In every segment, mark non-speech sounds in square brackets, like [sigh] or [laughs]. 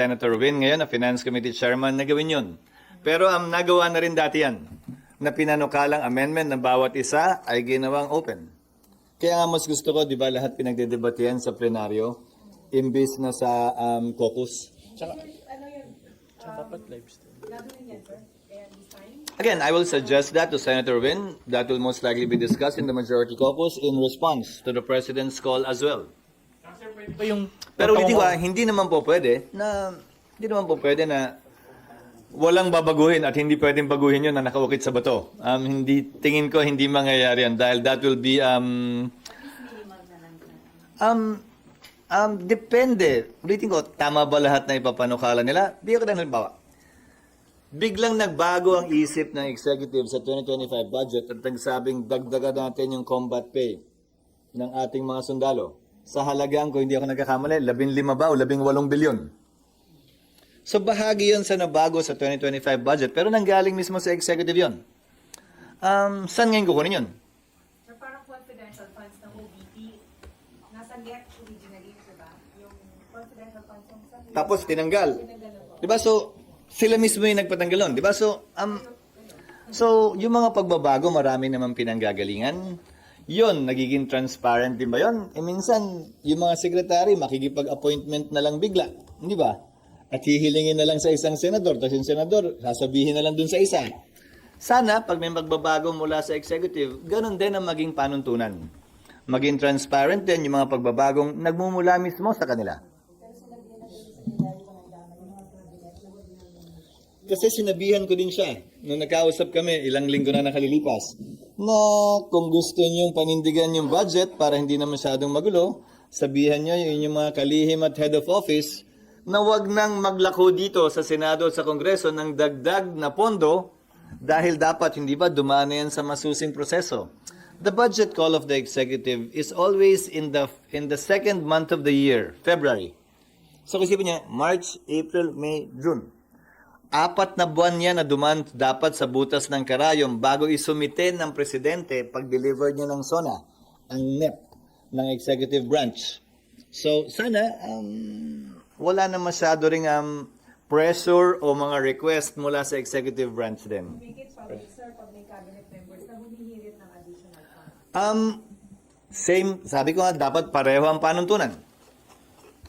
Senator Win ngayon, na Finance Committee Chairman, na gawin yun. Pero ang nagawa na rin dati yan, na pinanukalang amendment na bawat isa ay ginawang open. Kaya nga mas gusto ko, di ba, lahat pinagdedebatihan sa plenaryo, imbis na sa um, caucus. Tsaka, tsaka dapat live stream. Again, I will suggest that to Senator Win. That will most likely be discussed in the majority caucus in response to the President's call as well. Ito yung Pero ulitin ko, ah, hindi naman po pwede na hindi naman po pwede na walang babaguhin at hindi pwedeng baguhin yun na nakaukit sa bato. Um, hindi, tingin ko hindi mangyayari yan dahil that will be um, um, um, depende. Ulitin ko, tama ba lahat na ipapanukala nila? Bigyan ko ng halimbawa. Biglang nagbago ang isip ng executive sa 2025 budget at nagsabing dagdagan natin yung combat pay ng ating mga sundalo. Sa halagang, kung hindi ako nagkakamali, 15 ba o 18 bilyon. So bahagi yun sa nabago sa 2025 budget pero nanggaling mismo sa executive yun. Um, saan ngayon kukunin yun? Sir, parang confidential funds ng OBP, nasa net originally, di ba? Yung confidential funds yung sa Tapos tinanggal. Di ba? So, sila mismo yung nagpatanggal nun. Di ba? So, um, so, yung mga pagbabago, marami naman pinanggagalingan. Yun, nagiging transparent din ba yun? E minsan, yung mga sekretary, makikipag-appointment na lang bigla. Di ba? At hihilingin na lang sa isang senador, tapos yung senador, sasabihin na lang dun sa isa. Sana, pag may magbabago mula sa executive, ganun din ang maging panuntunan. Maging transparent din yung mga pagbabagong nagmumula mismo sa kanila. Kasi sinabihan ko din siya, nung nagkausap kami, ilang linggo na nakalilipas, na kung gusto niyong panindigan yung budget para hindi na masyadong magulo, sabihan niyo yung inyong mga kalihim at head of office na wag nang maglako dito sa Senado at sa Kongreso ng dagdag na pondo dahil dapat hindi ba dumaan yan sa masusing proseso. The budget call of the executive is always in the in the second month of the year, February. So isipin niya, March, April, May, June. Apat na buwan yan na duman dapat sa butas ng karayom bago isumite ng presidente pag-deliver niya ng SONA, ang NEP ng executive branch. So, sana um, wala na masyado ring um, pressure o mga request mula sa executive branch din. Make it public, sir, pag may cabinet members na humihirit ng additional funds. Um, same, sabi ko nga, dapat pareho ang panuntunan.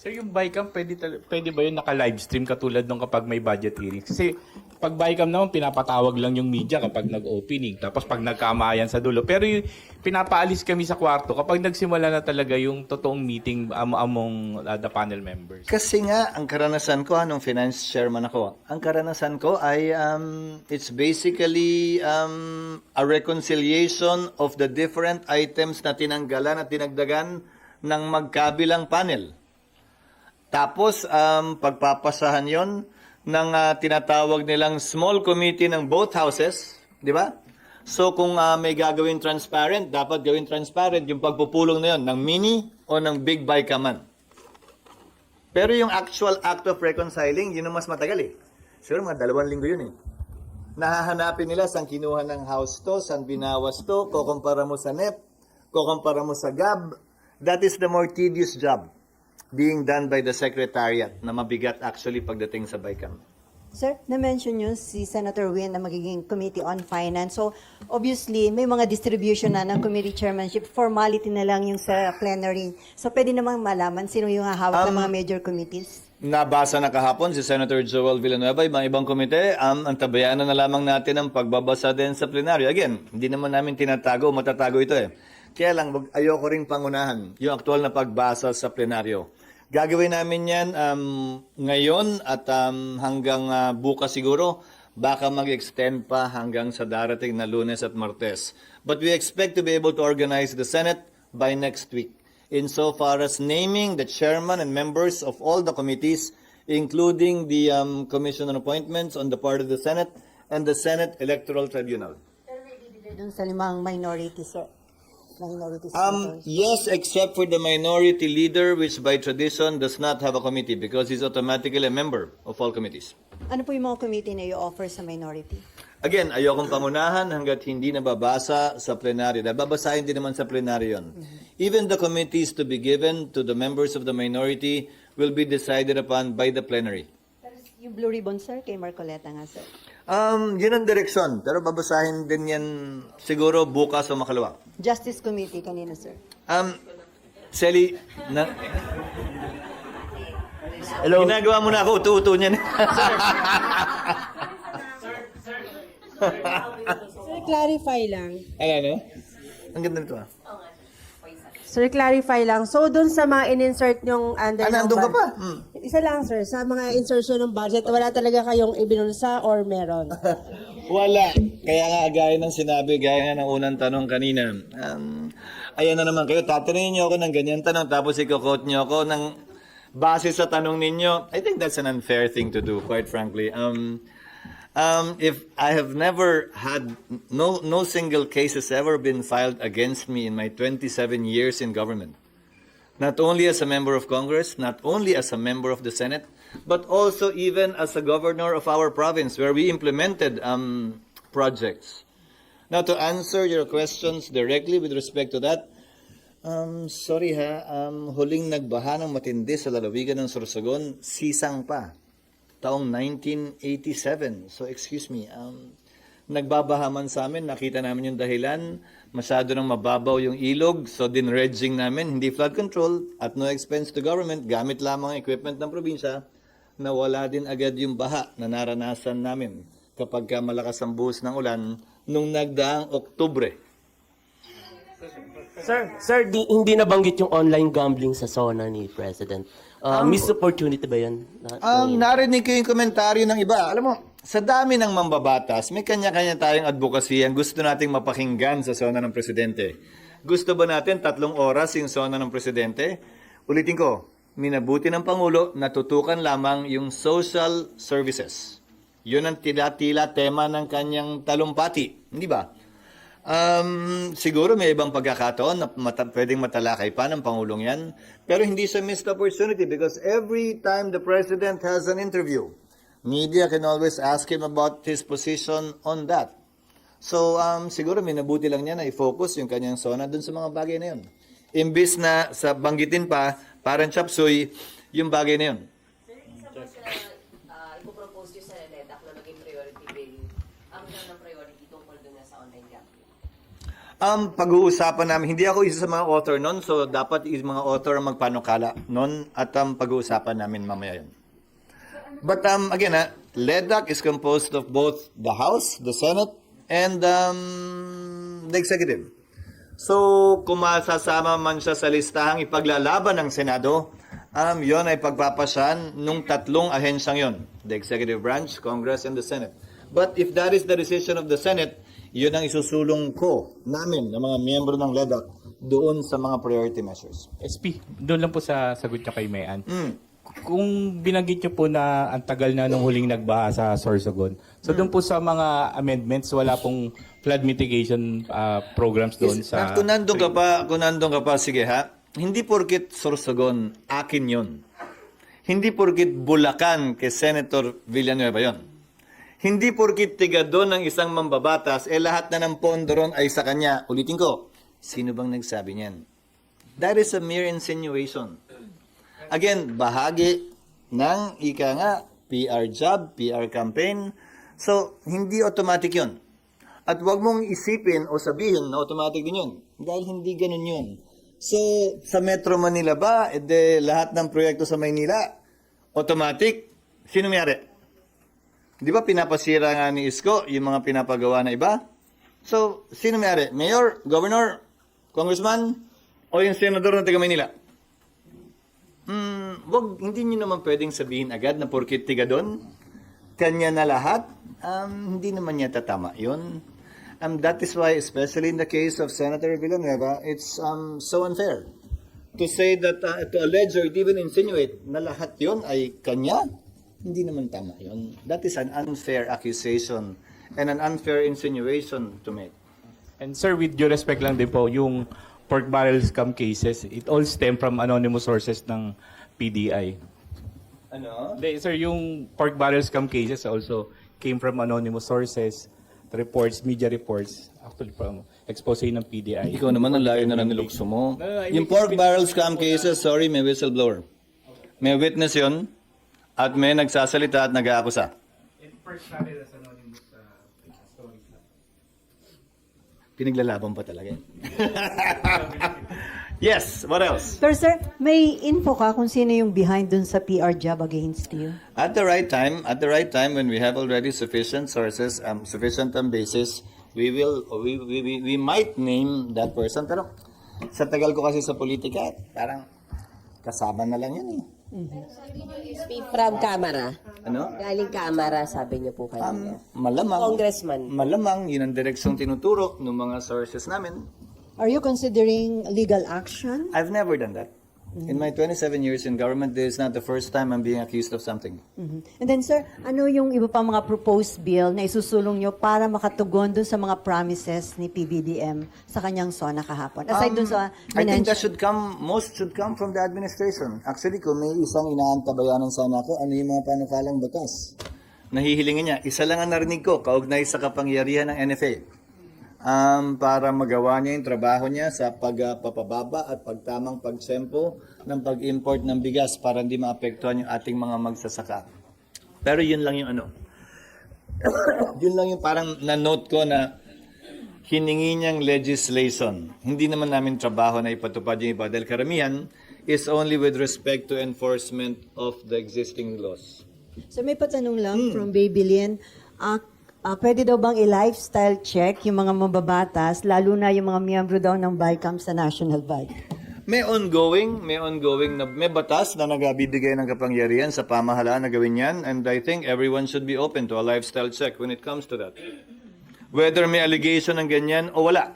Sir, yung BICAM, pwede, pwede ba yun naka-livestream katulad nung kapag may budget hearings? Kasi pag BICAM naman, pinapatawag lang yung media kapag nag-opening. Tapos pag nagkamayan sa dulo. Pero yung pinapaalis kami sa kwarto kapag nagsimula na talaga yung totoong meeting am- among uh, the panel members. Kasi nga, ang karanasan ko, anong finance chairman ako, ang karanasan ko ay, um, it's basically um, a reconciliation of the different items na tinanggalan at dinagdagan ng magkabilang panel. Tapos, um, pagpapasahan yon ng ah, tinatawag nilang small committee ng both houses, di ba? So, kung ah, may gagawin transparent, dapat gawin transparent yung pagpupulong na yon ng mini o ng big bikaman. Pero yung actual act of reconciling, yun ang mas matagal eh. Siguro mga dalawang linggo yun eh. Nahahanapin nila saan kinuha ng house to, saan binawas to, kukumpara mo sa NEP, kukumpara mo sa GAB. That is the more tedious job being done by the secretariat na mabigat actually pagdating sa BICAM. Sir, na-mention nyo si Senator Win na magiging Committee on Finance. So, obviously, may mga distribution na ng committee chairmanship. Formality na lang yung sa plenary. So, pwede namang malaman sino yung hahawak ng mga major committees. Nabasa na kahapon si Senator Joel Villanueva, ibang ibang komite, um, ang tabayanan na lamang natin ang pagbabasa din sa plenaryo. Again, hindi naman namin tinatago, matatago ito eh. Kaya lang, wag, ayoko ring pangunahan yung aktual na pagbasa sa plenaryo. Gagawin namin yan um, ngayon at um, hanggang ah, bukas siguro. Baka mag-extend pa hanggang sa darating na lunes at martes. But we expect to be able to organize the Senate by next week insofar as naming the chairman and members of all the committees, including the um, commission on appointments on the part of the Senate and the Senate Electoral Tribunal. Doon sa limang minority, sir. Minority Um, senators. yes, except for the minority leader, which by tradition does not have a committee because he's automatically a member of all committees. Ano po yung mga committee na i-offer sa minority? Again, ayokong pangunahan hanggat hindi nababasa sa plenaryo. Dahil babasahin din naman sa plenaryo yun. Even the committees to be given to the members of the minority will be decided upon by the plenary. Yung Blue Ribbon, sir, kay Marcoleta nga, sir. Um, yun ang direksyon. Pero babasahin din yan siguro bukas o makalawa. Justice Committee kanina, sir. Um, Selly, na, Hello. Ginagawa mo na ako, utu-utu niyan. Sir, clarify lang. ano, ano? Ang ganda nito ah. Sir, clarify lang. So, dun sa mga in-insert yung under Ah, nandun ka pa? Hmm. Isa lang, sir. Sa mga insertion ng budget, wala talaga kayong ibinulsa or meron? [laughs] Wala. Kaya nga, gaya ng sinabi, gaya nga ng unang tanong kanina. Um, ayan na naman kayo, tatanungin niyo ako ng ganyan tanong, tapos i-quote niyo ako ng base sa tanong ninyo. I think that's an unfair thing to do, quite frankly. Um, um, if I have never had, no, no single case has ever been filed against me in my 27 years in government. not only as a member of Congress, not only as a member of the Senate, but also even as a governor of our province where we implemented um, projects. Now, to answer your questions directly with respect to that, um, sorry ha, um, huling nagbaha ng matindi sa lalawigan ng Sorsogon, sisang pa, taong 1987. So, excuse me, um, nagbabaha man sa amin, nakita namin yung dahilan, masyado nang mababaw yung ilog, so dinredging namin, hindi flood control, at no expense to government, gamit lamang ang equipment ng probinsya, nawala din agad yung baha na naranasan namin kapag ka malakas ang buhos ng ulan nung nagdaang Oktubre. Sir, sir, di, hindi nabanggit yung online gambling sa zona ni President. Uh, missed opportunity ba yun? Na- Um, narinig ko yung komentaryo ng iba. Alam mo, sa dami ng mambabatas, may kanya-kanya tayong advocacy ang gusto nating mapakinggan sa zona ng presidente. Gusto ba natin tatlong oras yung zona ng presidente? Ulitin ko, minabuti ng Pangulo, natutukan lamang yung social services. Yun ang tila-tila tema ng kanyang talumpati. Hindi ba? Um, siguro may ibang pagkakataon na mata- pwedeng matalakay pa ng Pangulong yan. Pero hindi siya missed opportunity because every time the President has an interview, media can always ask him about his position on that. So, um, siguro minabuti lang niya na i-focus yung kanyang sona dun sa mga bagay na yun. Imbis na sa banggitin pa, parang chapsuy, yung bagay na yun. Sir, isa pa sa uh, ipopropose nyo sa NEDAC na maging priority bill, ang ng priority tungkol dun sa online gambling? Um, pag-uusapan namin, hindi ako isa sa mga author nun, so dapat yung mga author ang magpanukala nun at um, pag-uusapan namin mamaya yun. But um, again, uh, LEDAC is composed of both the House, the Senate, and um, the Executive. So, kung masasama man siya sa listahang ipaglalaban ng Senado, um, yon ay pagpapasyan nung tatlong ahensyang yon, the Executive Branch, Congress, and the Senate. But if that is the decision of the Senate, yun ang isusulong ko, namin, ng mga miyembro ng LEDAC, doon sa mga priority measures. SP, doon lang po sa sagot niya kay Mayan. Mm. Kung binanggit niyo po na ang tagal na nung huling nagbaha sa Sorsogon, so doon po sa mga amendments, wala pong flood mitigation ah, programs doon Is- sa... kung nandun ka pa, kung nandun ka pa, sige ha, hindi porkit Sorsogon, akin yon. Hindi porkit Bulacan kay Senator Villanueva yon. Hindi porkit tiga doon ng isang mambabatas, eh lahat na ng pondo ron ay sa kanya. Ulitin ko, sino bang nagsabi niyan? That is a mere insinuation. Again, bahagi ng ika nga, PR job, PR campaign. So, hindi automatic yon. At wag mong isipin o sabihin na automatic din yun. Dahil hindi ganun yun. So, sa Metro Manila ba, ede lahat ng proyekto sa Maynila, automatic, sino mayari? Di ba pinapasira nga ni Isko yung mga pinapagawa na iba? So, sino mayari? Mayor, Governor, Congressman, o yung Senador ng taga Maynila? Hmm, wag, hindi nyo naman pwedeng sabihin agad na porkit tiga doon, kanya na lahat, um, hindi naman niya tatama yun. Um, that is why, especially in the case of Senator Villanueva, it's um, so unfair to say that, uh, to allege or even insinuate na lahat yun ay kanya, hindi naman tama yun. That is an unfair accusation and an unfair insinuation to make. And sir, with due respect lang din po, yung pork barrel scam cases, it all stem from anonymous sources ng PDI. Ano? Hindi, sir, yung pork barrel scam cases also came from anonymous sources, reports, media reports, actually from expose ng PDI. Ikaw naman ang layo na lang nilukso mo. No, no, I Yung pork barrel scam cases, sorry, may whistleblower. May witness yon. At may nagsasalita at nag-aakusa. Pinaglalaban pa talaga [laughs] yes, what else? Pero sir, may info ka kung sino yung behind dun sa PR job against you? At the right time, at the right time when we have already sufficient sources, um, sufficient um, basis, we will, we, we, we, we might name that person. Pero sa tagal ko kasi sa politika, parang kasama na lang yan eh. Speak from camera. Ano? Galing camera, sabi niyo po kanina. Malamang. Congressman. Malamang, yun ang direksyong tinuturo ng mga sources namin. Are you considering legal action? I've never done that. In my 27 years in government, this is not the first time I'm being accused of something. Mhm. And then sir, ano yung iba pang mga proposed bill na isusulong nyo para makatugon dun sa mga promises ni PBBM sa kanyang SONA kahapon? Aside dun sa Um, I think that should come, most should come from the administration. Actually, kung may isang inaantabayanan sana ako, ano yung mga panukalang batas? Nahihilingin niya, isa lang ang narinig ko, kaugnay sa kapangyarihan ng NFA. Um, para magawa niya yung trabaho niya sa pagpapababa at pagtamang pagsempo ng pag-import ng bigas para hindi maapektuhan yung ating mga magsasaka. Pero yun lang yung ano. [coughs] yun lang yung parang na-note ko na hiningi niyang legislation. Hindi naman namin trabaho na ipatupad yung iba dahil karamihan is only with respect to enforcement of the existing laws. So may patanong lang Hmm. from Baby Lynn. Ah, pwede daw bang i-lifestyle check yung mga mababatas, lalo na yung mga miyembro daw ng BICAM sa national body? May ongoing, may ongoing na may batas na nagbibigay ng kapangyarihan sa pamahalaan na gawin yan and I think everyone should be open to a lifestyle check when it comes to that. Whether may allegation ng ganyan o wala.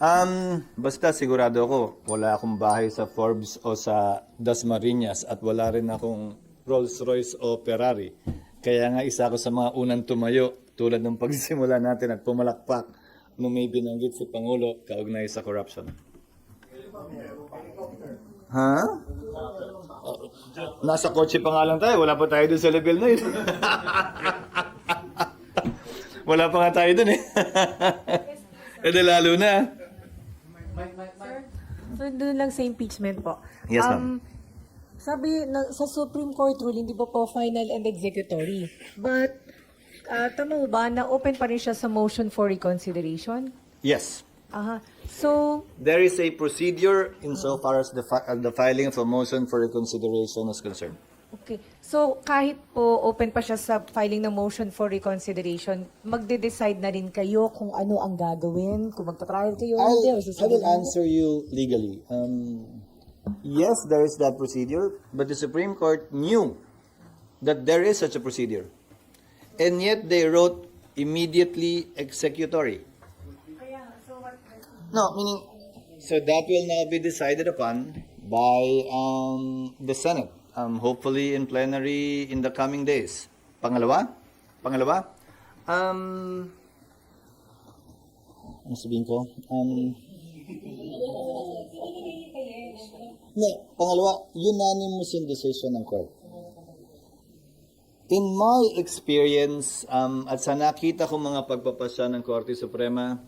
Um, basta sigurado ako, wala akong bahay sa Forbes o sa Dasmariñas at wala rin akong Rolls Royce o Ferrari. Kaya nga isa ako sa mga unang tumayo tulad ng pagsimula natin at pumalakpak nung may binanggit si Pangulo kaugnay sa corruption. Ha? Nasa kotse pa nga lang tayo. Wala pa tayo dun sa level na yun. [laughs] Wala pa nga tayo dun eh. [laughs] e de lalo na. So, doon lang sa impeachment po. Yes, ma'am. Um, sabi na, sa Supreme Court ruling, di ba po final and executory? But, uh, tama ba na open pa rin siya sa motion for reconsideration? Yes. Aha. So, There is a procedure insofar as the, fi- uh, the filing of a motion for reconsideration is concerned. okay. So, kahit po open pa siya sa filing ng motion for reconsideration, magde-decide na rin kayo kung ano ang gagawin, kung magta-trial kayo o hindi, o I'll, I will answer you legally. Um, yes, there is that procedure, but the Supreme Court knew that there is such a procedure. And yet they wrote immediately executory. No, meaning, so that will now be decided upon by um, the Senate, um, hopefully in plenary in the coming days. Pangalawa? Pangalawa? Um, ano sabihin ko? Um, no, pangalawa, unanimous yung decision ng court. In my experience, um, at sa nakita ko mga pagpapasya ng Korte Suprema,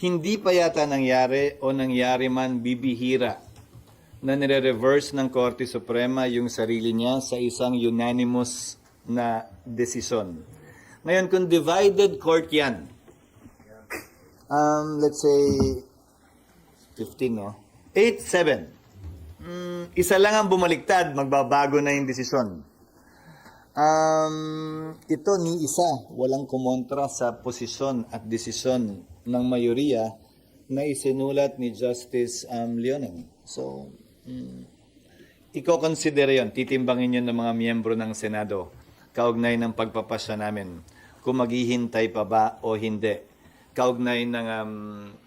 hindi pa yata nangyari o nangyari man bibihira na nire-reverse ng Korte Suprema yung sarili niya sa isang unanimous na desisyon. Ngayon, kung divided court yan, um, let's say 15, no? 8-7. Mm, isa lang ang bumaliktad, magbabago na yung desisyon. Um, ito ni isa, walang kumontra sa posisyon at desisyon ng mayoriya na isinulat ni Justice um, Leonen. So, mm, iko-consider yon, titimbangin yun ng mga miyembro ng Senado kaugnay ng pagpapasya namin kung maghihintay pa ba o hindi. Kaugnay ng um,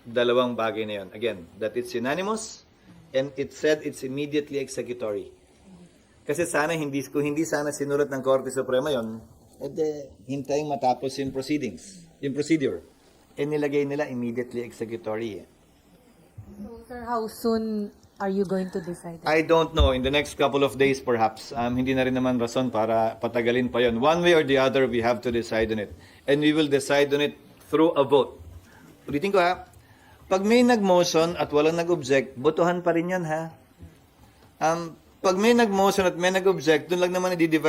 dalawang bagay na yun. Again, that it's unanimous and it said it's immediately executory. Kasi sana hindi kung hindi sana sinulat ng Korte Suprema 'yon, edi hintayin matapos yung proceedings, yung procedure. Eh nilagay nila immediately executory. eh. So, sir, how soon are you going to decide? I don't know in the next couple of days perhaps. Um, hindi na rin naman rason para patagalin pa 'yon. One way or the other we have to decide on it. And we will decide on it through a vote. Ulitin ko ha. Pag may nag-motion at walang nag-object, botohan pa rin 'yan ha. Um, pag may nag-motion at may nag-object, doon lang naman i-divide